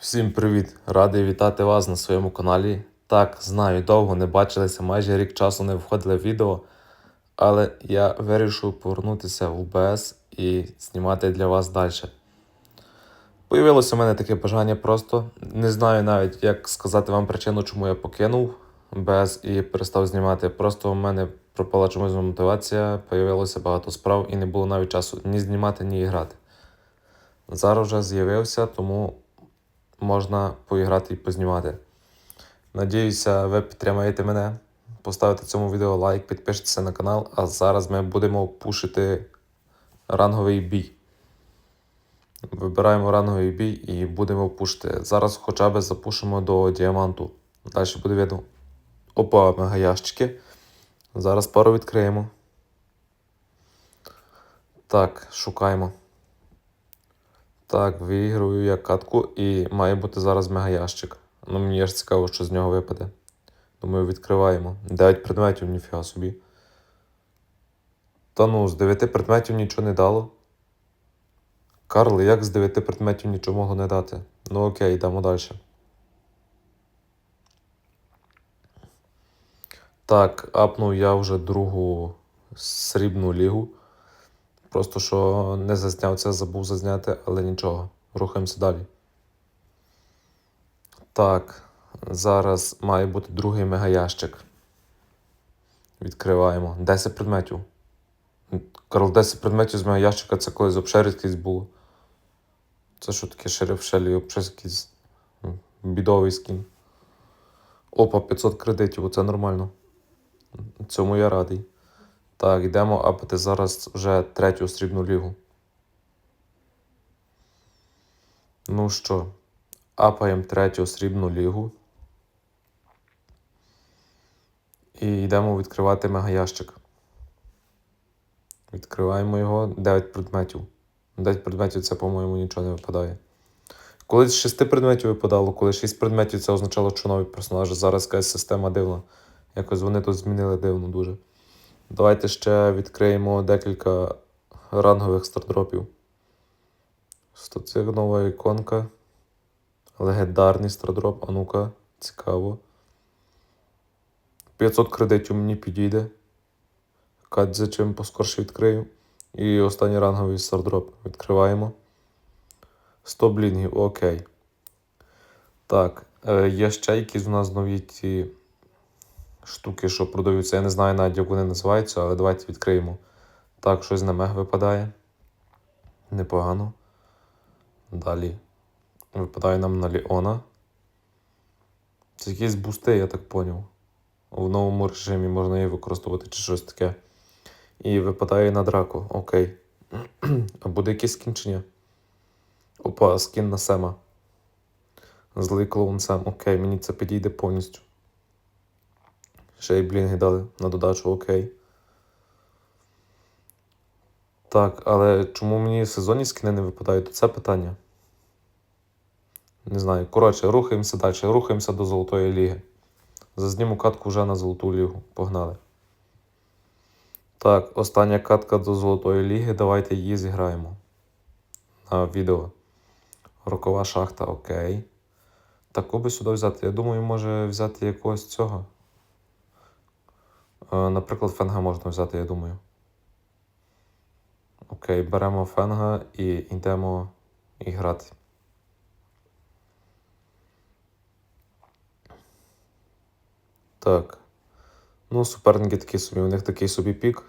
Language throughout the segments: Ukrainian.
Всім привіт! Радий вітати вас на своєму каналі. Так, знаю, довго не бачилися, майже рік часу не входили в відео, але я вирішив повернутися в УБС і знімати для вас далі. Появилося в мене таке бажання просто. Не знаю навіть, як сказати вам причину, чому я покинув УБС і перестав знімати. Просто в мене пропала чомусь мотивація, появилося багато справ і не було навіть часу ні знімати, ні грати. Зараз вже з'явився, тому можна поіграти і познімати. Надіюся, ви підтримаєте мене. Поставите цьому відео лайк, підпишіться на канал, а зараз ми будемо пушити ранговий бій. Вибираємо ранговий бій і будемо пушити. Зараз хоча б запушимо до діаманту. Далі буде видно. Опа, мегаящики. Зараз пару відкриємо. Так, шукаємо. Так, виіграю я катку і має бути зараз мегаящик. Ну мені аж цікаво, що з нього випаде. Думаю, відкриваємо. 9 предметів, ніфіга собі. Та ну, з 9 предметів нічого не дало. Карл, як з 9 предметів нічого могло не дати? Ну окей, йдемо далі. Так, апнув я вже другу срібну лігу. Просто що не зазняв це, забув зазняти, але нічого. Рухаємося далі. Так, зараз має бути другий мегаящик. Відкриваємо. 10 предметів. Карл, 10 предметів з мегаящика це колись взагалі рідкість було. Це що таке шериф Шелі, якийсь бідовий скін. Опа, 500 кредитів, оце нормально. Цьому я радий. Так, йдемо апати зараз вже третю срібну лігу. Ну що, апаємо третю срібну лігу. І йдемо відкривати мегаящик. Відкриваємо його 9 предметів. 9 предметів це, по-моєму, нічого не випадає. Колись з 6 предметів випадало, коли 6 предметів це означало, що нові персонажі. Зараз якась система дивна. Якось вони тут змінили дивно дуже. Давайте ще відкриємо декілька рангових стардропів. Стоцик нова іконка. Легендарний стардроп. А ну-ка, цікаво. 500 кредитів мені підійде. Кадзе чим поскорше відкрию. І останній ранговий стардроп. Відкриваємо. 100 блінгів, окей. Так, е, є ще якісь у нас нові ті штуки, що продаються. Я не знаю навіть, як вони називаються, але давайте відкриємо. Так, щось на мег випадає. Непогано. Далі. Випадає нам на Ліона. Це якісь бусти, я так поняв. В новому режимі можна її використовувати чи щось таке. І випадає на драку. Окей. А буде якесь скінчення? Опа, скін на Сема. Злий клоун Сем. Окей, мені це підійде повністю. Ще й блінги дали на додачу, окей. Так, але чому мені сезонні скини не випадають? Це питання. Не знаю. Коротше, рухаємося далі. Рухаємося до Золотої ліги. Зазніму катку вже на Золоту лігу. Погнали. Так, остання катка до Золотої ліги. Давайте її зіграємо. На відео. Рокова шахта, окей. Так, кого би сюди взяти? Я думаю, може взяти якогось цього. Е, Наприклад, фенга можна взяти, я думаю. Окей, беремо фенга і йдемо і грати. Так. Ну, суперники такі собі, у них такий собі пік.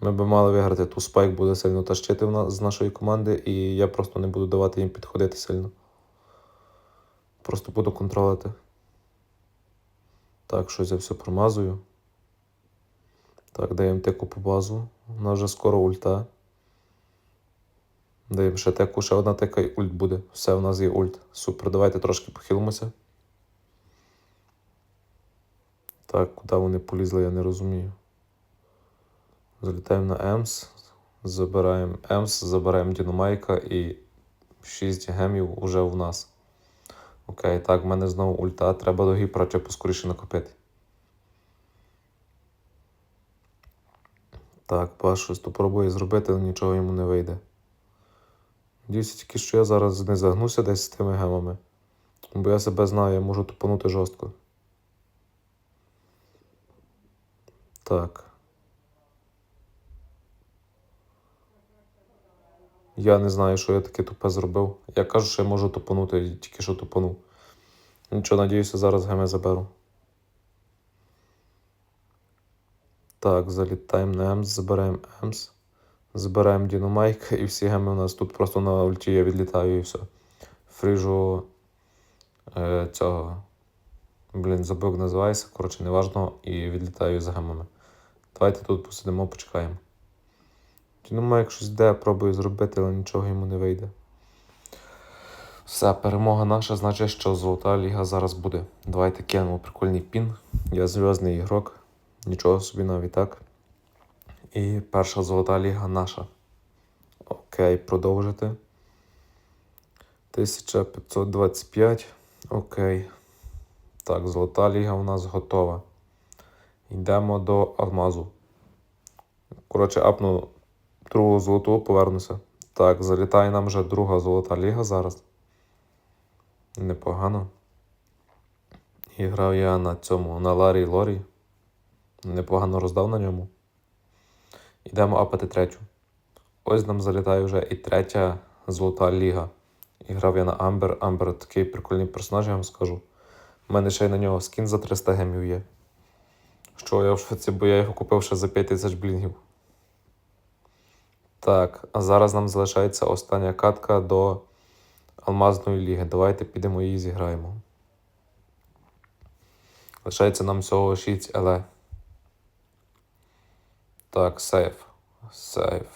Ми би мали виграти. Ту спайк буде сильно тащити з нашої команди, і я просто не буду давати їм підходити сильно. Просто буду контролити. Так, щось я все промазую. Так, даємо теку по базу. У нас вже скоро ульта. Даємо ще теку, ще одна тека і ульт буде. Все, у нас є ульт. Супер, давайте трошки похилимося. Так, куди вони полізли, я не розумію. Залітаємо на Емс, забираємо Емс, забираємо Діномайка і 6 гемів уже в нас. Окей, так, в мене знову ульта. Треба до гіпера чи поскоріше накопити. Так, Паш щось то зробити, але нічого йому не вийде. Надіюся тільки, що я зараз не загнуся десь з тими гемами. Бо я себе знаю, я можу тупанути жорстко. Так. Я не знаю, що я таке тупе зробив. Я кажу, що я можу тупанути, тільки що тупанув. Нічого, надіюся, зараз геме заберу. Так, залітаємо на Емс, забираємо Емс. Забираємо Діномайк і всі геми у нас тут просто на ульті я відлітаю і все. Фріжу е, цього. Блін, забув, як називається. Коротше, неважно, і відлітаю з гемами. Давайте тут посидимо, почекаємо. Діномайк щось йде, пробую зробити, але нічого йому не вийде. Все, перемога наша, значить, що золота ліга зараз буде. Давайте кинемо прикольний пін. Я зв'язний ігрок. Нічого собі навіть так. І перша золота ліга наша. Окей, продовжити. 1525. Окей. Так, золота ліга у нас готова. Йдемо до алмазу. Коротше, апну другу золоту, повернуся. Так, залітає нам вже друга золота ліга зараз. Непогано. І грав я на цьому, на Ларі Лорі. Непогано роздав на ньому. Йдемо апати третю. Ось нам залітає вже і третя золота ліга. І грав я на Амбер. Амбер такий прикольний персонаж, я вам скажу. У мене ще й на нього скін за 300 гемів є. Що я в шоці, бо я його купив ще за 5000 блінгів. Так, а зараз нам залишається остання катка до Алмазної ліги. Давайте підемо її зіграємо. Лишається нам всього 6 еле. Так, сейф. Сейф.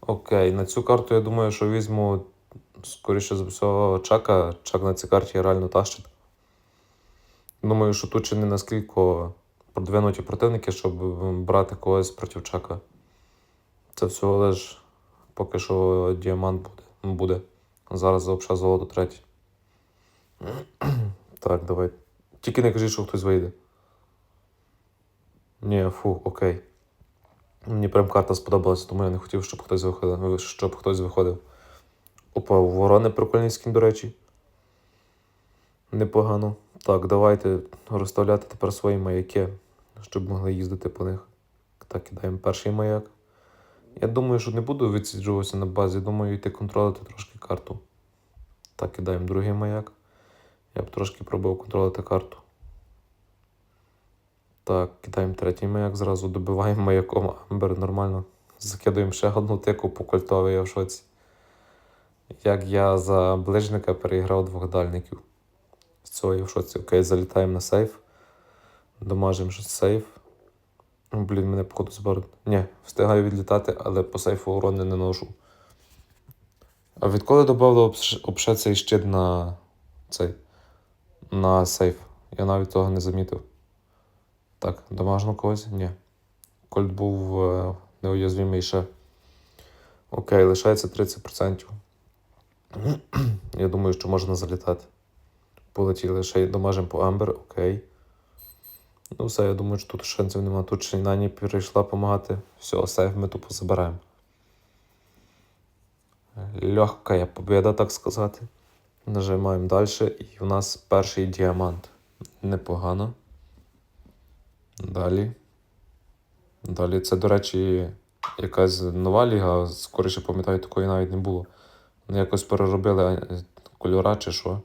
Окей, на цю карту я думаю, що візьму, скоріше за всього, чака. Чак на цій карті реально тащить. Думаю, що тут ще не наскільки продвинуті противники, щоб брати когось проти чака. Це всього лиш поки що діамант буде. буде. Зараз взагалі золото третє. так, давай. Тільки не кажіть, що хтось вийде. Ні, фу, окей. Мені прям карта сподобалася, тому я не хотів, щоб хтось виходив. Щоб хтось виходив. Опа, ворони прикольний скін, до речі. Непогано. Так, давайте розставляти тепер свої маяки, щоб могли їздити по них. Так, кидаємо перший маяк. Я думаю, що не буду відсіджуватися на базі, думаю, йти контролити трошки карту. Так, кидаємо другий маяк. Я б трошки пробував контролити карту. Так, кидаємо третій маяк, зразу добиваємо маяком Амбер нормально. Закидуємо ще одну тику по кольтовій, я в шоці. Як я за ближника переіграв двох дальників. З цього я в шоці. Окей, залітаємо на сейф. Домажимо щось сейф. Блін, мене походу зберуть. Ні, встигаю відлітати, але по сейфу урони не ношу. А відколи додали обше цей щит на цей на сейф? Я навіть того не замітив. Так, домажно когось? Ні. Кольт був е, неуязвимий ще. Окей, лишається 30%. Я думаю, що можна залітати. Полетіли ще й домажимо по Амбер, окей. Ну, все, я думаю, що тут шансів нема. Тут ще й Нані прийшла допомагати. Все, сейф ми тупо забираємо. Легка побіда, так сказати. Нажимаємо далі, і у нас перший діамант. Непогано. Далі. Далі, це, до речі, якась нова ліга, скоріше пам'ятаю, такої навіть не було. Вони якось переробили кольора чи що,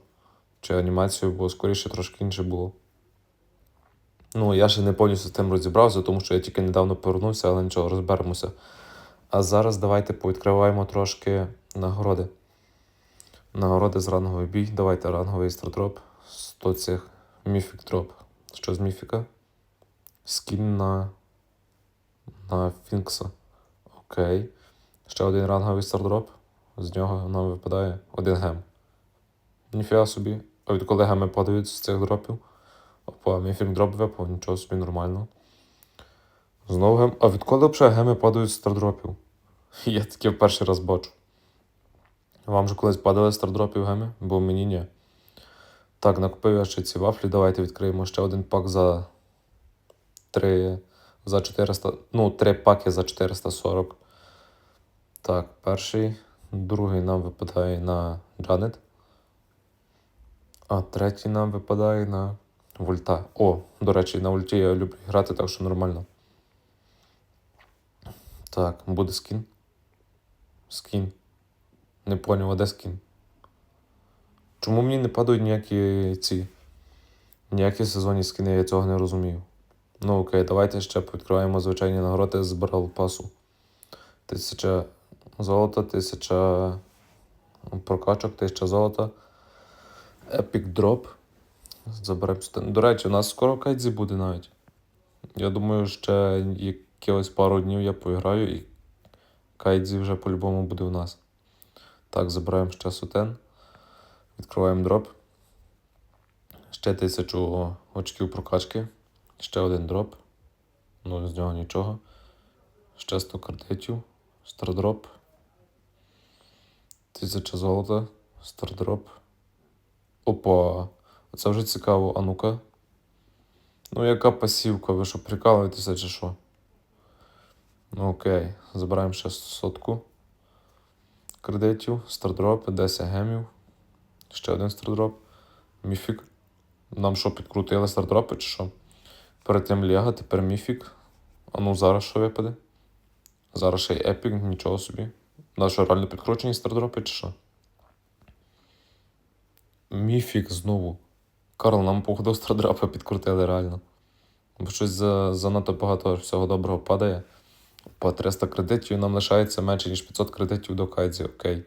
чи анімацію, бо скоріше трошки інше було. Ну, я ще не повністю з тим розібрався, тому що я тільки недавно повернувся, але нічого, розберемося. А зараз давайте повідкриваємо трошки нагороди. Нагороди з ранговий бій. Давайте ранговий стардроп. 100 цих міфік дроп. Що з міфіка? Скін на. на Фінкса. Окей. Ще один ранговий стардроп. З нього нам випадає один гем. Ніфіга собі. А відколи геми падають з цих дропів? Опа, міфік дроп випав, нічого собі нормально. Знову гем. А відколи взагалі геми падають з стардропів? Я таке в перший раз бачу. Вам же колись падали стардропів геми? Бо мені ні. Так, накупив я ще ці вафлі. Давайте відкриємо ще один пак за 3 за 400. Ну, 3 паки за 440. Так, перший. Другий нам випадає на Джанет. А третій нам випадає на вольта. О, до речі, на вольті я люблю грати, так що нормально. Так, буде скін. Скін. Не поняв, а де скін? Чому мені не падають ніякі ці. Ніякі сезонні скіни, я цього не розумію. Ну окей, давайте ще відкриваємо звичайні нагороди з Брал пасу. Тисяча золота, тисяча прокачок, тисяча золота. Epic Drop. Заберемо. сюди. До речі, у нас скоро кайдзі буде навіть. Я думаю, ще якихось пару днів я поіграю і кайдзі вже по-любому буде у нас. Так, забираємо ще сутен. Відкриваємо дроп. Ще тисячу очків прокачки. Ще один дроп. Ну, з нього нічого. Ще 100 кредитів. Стардроп. Тисяча золота. Стардроп. Опа. Це вже цікаво, а ну-ка. Ну, яка пасівка, ви що, прикалуєтеся чи що? Ну окей, забираємо ще сотку кредитів, стардроп, 10 гемів. Ще один стардроп. Міфік. Нам що, підкрутили стардропи чи що? Перед тим Лего, тепер міфік. А ну зараз що випаде? Зараз ще й епік, нічого собі. На що, реально підкручені стардропи чи що? Міфік знову. Карл, нам походу страдропи підкрутили реально. Бо щось за, занадто багато всього доброго падає. По 300 кредитів нам лишається менше, ніж 500 кредитів до кайдзі, окей.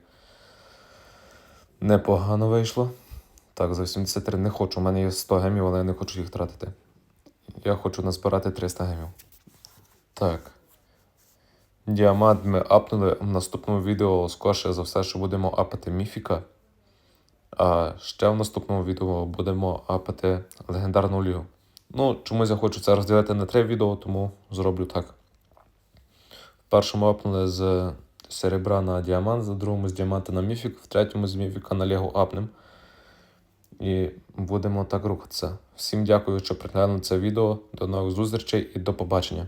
Непогано вийшло. Так, за 83 не хочу. У мене є 100 гемів, але я не хочу їх тратити. Я хочу назбирати 300 гемів. Так. Діамант ми апнули в наступному відео скорше за все, що будемо апати міфіка. А ще в наступному відео будемо апати легендарну лігу. Ну, чомусь я хочу це розділити на три відео, тому зроблю так. В першому апнули з серебра на діамант, в другому з діаманта на міфік, в третьому з міфіка на лігу апнем. І будемо так рухатися. Всім дякую, що приглянули це відео. До нових зустрічей і до побачення.